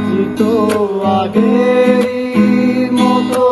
আছি তো আগেরই মতো।